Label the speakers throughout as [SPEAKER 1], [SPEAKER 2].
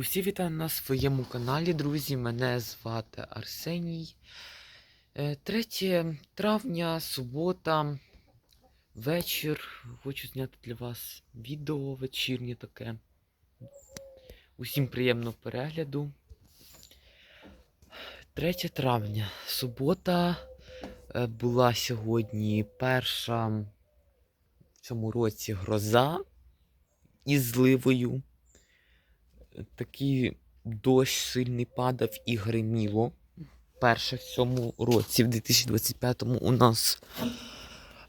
[SPEAKER 1] Усі вітаю на своєму каналі, друзі. Мене звати Арсеній. Е, 3 травня, субота, вечір. Хочу зняти для вас відео вечірнє таке. Усім приємного перегляду. 3 травня, субота. Е, Була сьогодні перша в цьому році гроза із зливою такий дощ сильний падав і гриміло. Перше в цьому році, в 2025-му, у нас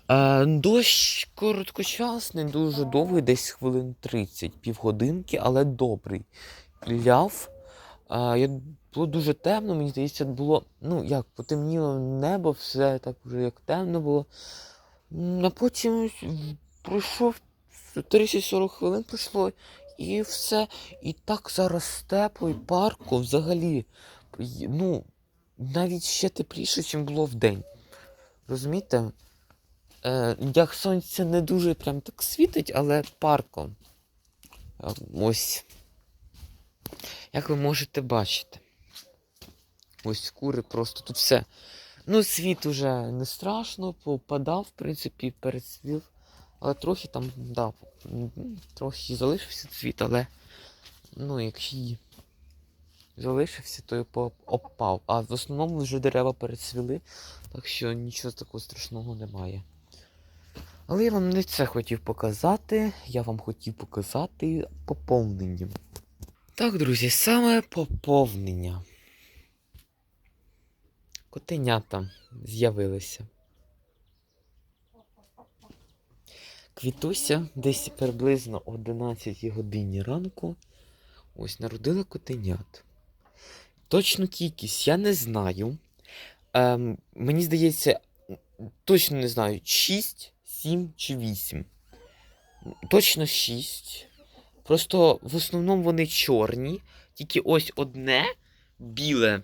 [SPEAKER 1] е, дощ короткочасний, дуже довгий, десь хвилин 30, півгодинки, але добрий. Ляв. Е, було дуже темно, мені здається, було, ну як, потемніло небо, все так вже як темно було. А потім пройшов 30-40 хвилин пройшло, і все. І так зараз тепло і парко взагалі. Ну, навіть ще тепліше, ніж було вдень. Розумієте? Е, як сонце не дуже прям так світить, але парко. Е, Ось. Як ви можете бачити. Ось кури просто тут все. Ну, світ уже не страшно, попадав, в принципі, перецвів. Але трохи там, да, трохи залишився цвіт, але ну, якщо й залишився, то й обпав. А в основному вже дерева перецвіли, так що нічого такого страшного немає. Але я вам не це хотів показати, я вам хотів показати поповнення. Так, друзі, саме поповнення. Котенята з'явилися. Квітуся десь приблизно о 11 годині ранку ось народила котенят. Точну кількість я не знаю. Ем, мені здається, точно не знаю, 6, 7 чи 8. Точно 6. Просто в основному вони чорні, тільки ось одне біле,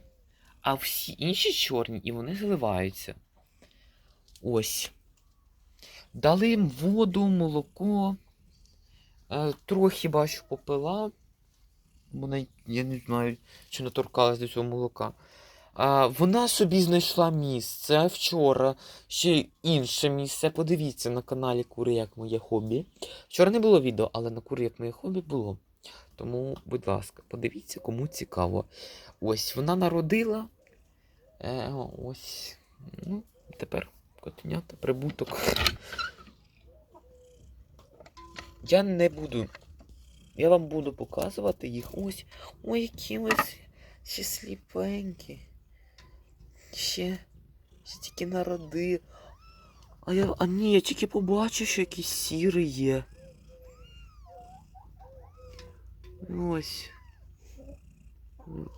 [SPEAKER 1] а всі інші чорні і вони зливаються. Ось. Дали їм воду, молоко. Е, трохи бачу попила. Вона, я не знаю, чи не торкалась до цього молока. Вона собі знайшла місце вчора. Ще інше місце. Подивіться на каналі Кури як моє хобі. Вчора не було відео, але на Кури як моє хобі було. Тому, будь ласка, подивіться, кому цікаво. Ось вона народила. Е, ось. Ну, тепер котенята, прибуток. Я не буду. Я вам буду показувати їх. Ось. Ой, які ось ще сліпенькі. Ще. Ще тільки народи. А я. А ні, я тільки побачив, що якийсь сірий є. Ось.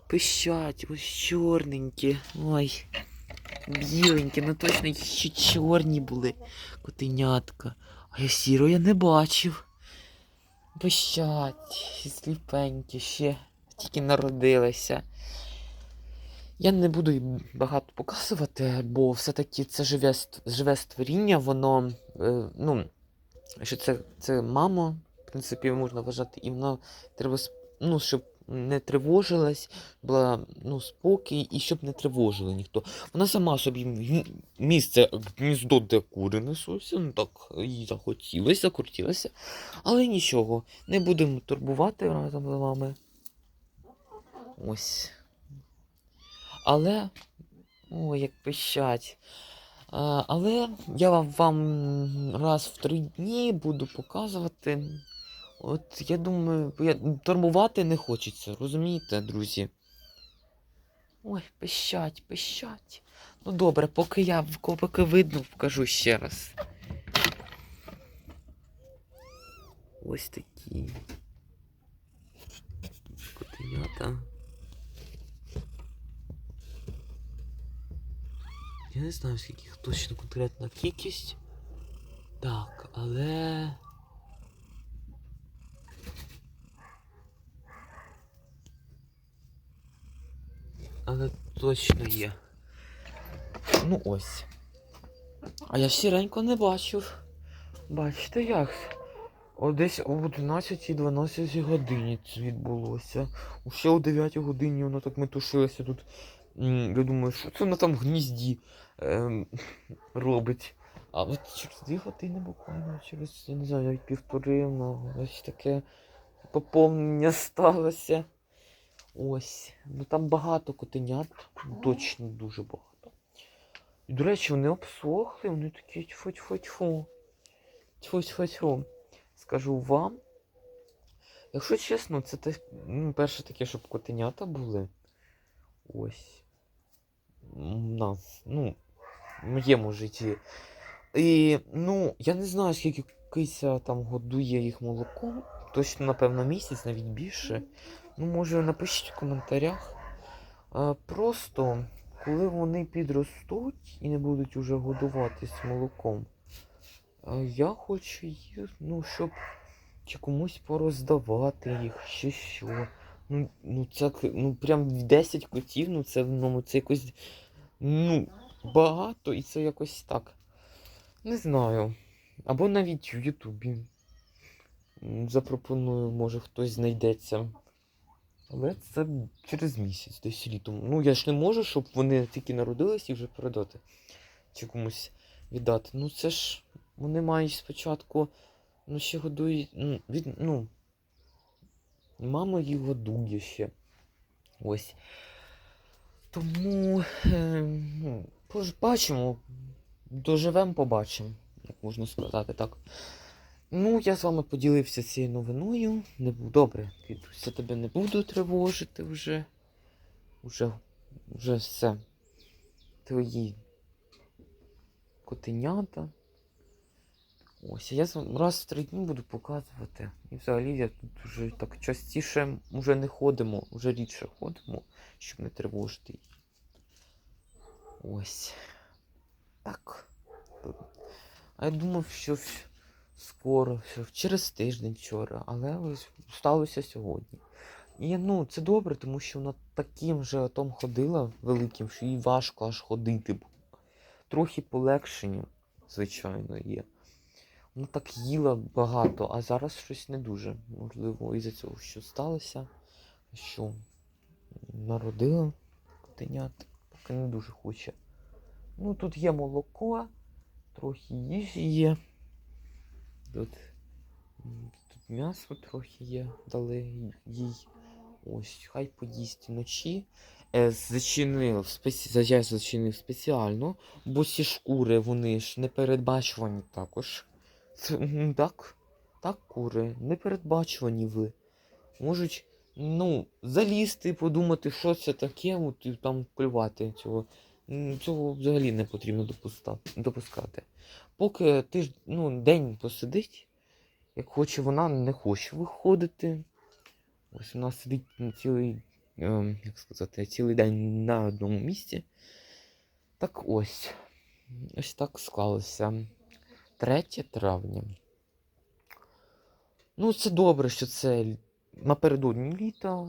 [SPEAKER 1] Пищать, ось чорненькі. Ой. Біленькі, ну точно ще чорні були котенятка. А я сіру я не бачив. Пищать, сліпенькі, ще тільки народилися. Я не буду їм багато показувати, бо все-таки це живе, живе створіння, воно. Е, ну, що це, це мама, в принципі, можна вважати, і воно треба, ну, щоб не тривожилась, була ну, спокій і щоб не тривожили ніхто. Вона сама собі місце гніздо, де кури несуться, ну так їй захотілося, закрутілося. Але нічого, не будемо турбувати разом з вами. Ось. Але. О, як пищать. А, але я вам, вам раз в три дні буду показувати. От я думаю, я, турбувати не хочеться, розумієте, друзі? Ой, пищать, пищать. Ну добре, поки я поки видно, покажу ще раз. Ось такі. Котенята. Я не знаю, скільки їх точно конкретна кількість. Так, але. Але точно є. Ну ось. А я сіренько не бачив. Бачите як? О, десь о 11-12 годині це відбулося. Ще о 9 годині воно так метушилося тут. Я думаю, що це воно там в гнізді ем, робить. А от через 2 години буквально, через, я не знаю, півтори, ну, ось таке поповнення сталося. Ось. Ну там багато котенят, точно дуже багато. І, до речі, вони обсохли, вони такі тьфу-тьфу-тьфу. Тьфу-тьфу-тьфу. Скажу вам. Якщо чесно, це те, ну, перше таке, щоб котенята були. Ось. У нас, ну, в моєму житті. І, ну, я не знаю, скільки кися там годує їх молоком. Точно, напевно, місяць, навіть більше. Ну, може, напишіть в коментарях. А, просто, коли вони підростуть і не будуть уже годуватись молоком, а я хочу їх, ну, щоб чи комусь пороздавати їх, чи що. Ну, ну це ну, прям 10 котів, ну це, ну, це якось ну, багато, і це якось так. Не знаю. Або навіть в Ютубі. Запропоную, може хтось знайдеться. Але це через місяць, десь літом. Ну, я ж не можу, щоб вони тільки народились і вже передати. Чи комусь віддати. Ну це ж вони мають спочатку. Ну, ще годують. Ну, від, ну, мама їх годує ще. Ось. Тому. Е, бачимо. Доживемо, побачимо, як можна сказати так. Ну, я з вами поділився цією новиною. Не був добре. Квітуся, тебе не буду тривожити вже. Уже, вже все. Твої котенята. Ось, я раз в три дні буду показувати. І взагалі я тут вже так частіше вже не ходимо, вже рідше ходимо, щоб не тривожити. Ось. Так. А я думав, що в- скоро, через тиждень вчора, але ось сталося сьогодні. І ну, це добре, тому що вона таким же отом ходила великим, що їй важко аж ходити. Трохи полегшення, звичайно, є. Вона так їла багато, а зараз щось не дуже. Можливо, із-за цього, що сталося, що народила котенят, поки не дуже хоче. Ну, тут є молоко, трохи їжі є. Тут, тут м'ясо трохи є, дали їй. Ось, хай поїсть вночі. Е, зачинив, спеці... я зачинив спеціально, бо ці шкури, вони ж непередбачувані також. Так, так, кури, непередбачувані ви. Можуть, ну, залізти, подумати, що це таке, от, і там клювати цього. Цього взагалі не потрібно допускати. Поки ти ж, ну, день посидить, як хоче вона, не хоче виходити. Ось вона сидить на цілий, ем, як сказати, цілий день на одному місці. Так ось. Ось так склалося. 3 травня. Ну, це добре, що це напередодні літа,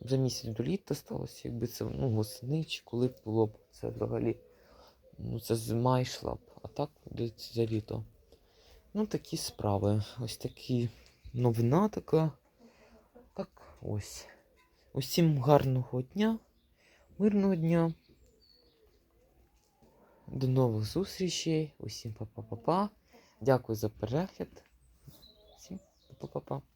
[SPEAKER 1] за місяць до літа сталося, якби це ну, восени чи коли б було б це взагалі. Ну, це зима йшла б, а так десь за літо. Ну, такі справи. Ось такі новина така. Так, ось. Усім гарного дня, мирного дня. До нових зустрічей. Усім па-па-па-па. Дякую за перегляд. Всім па-па-па-па.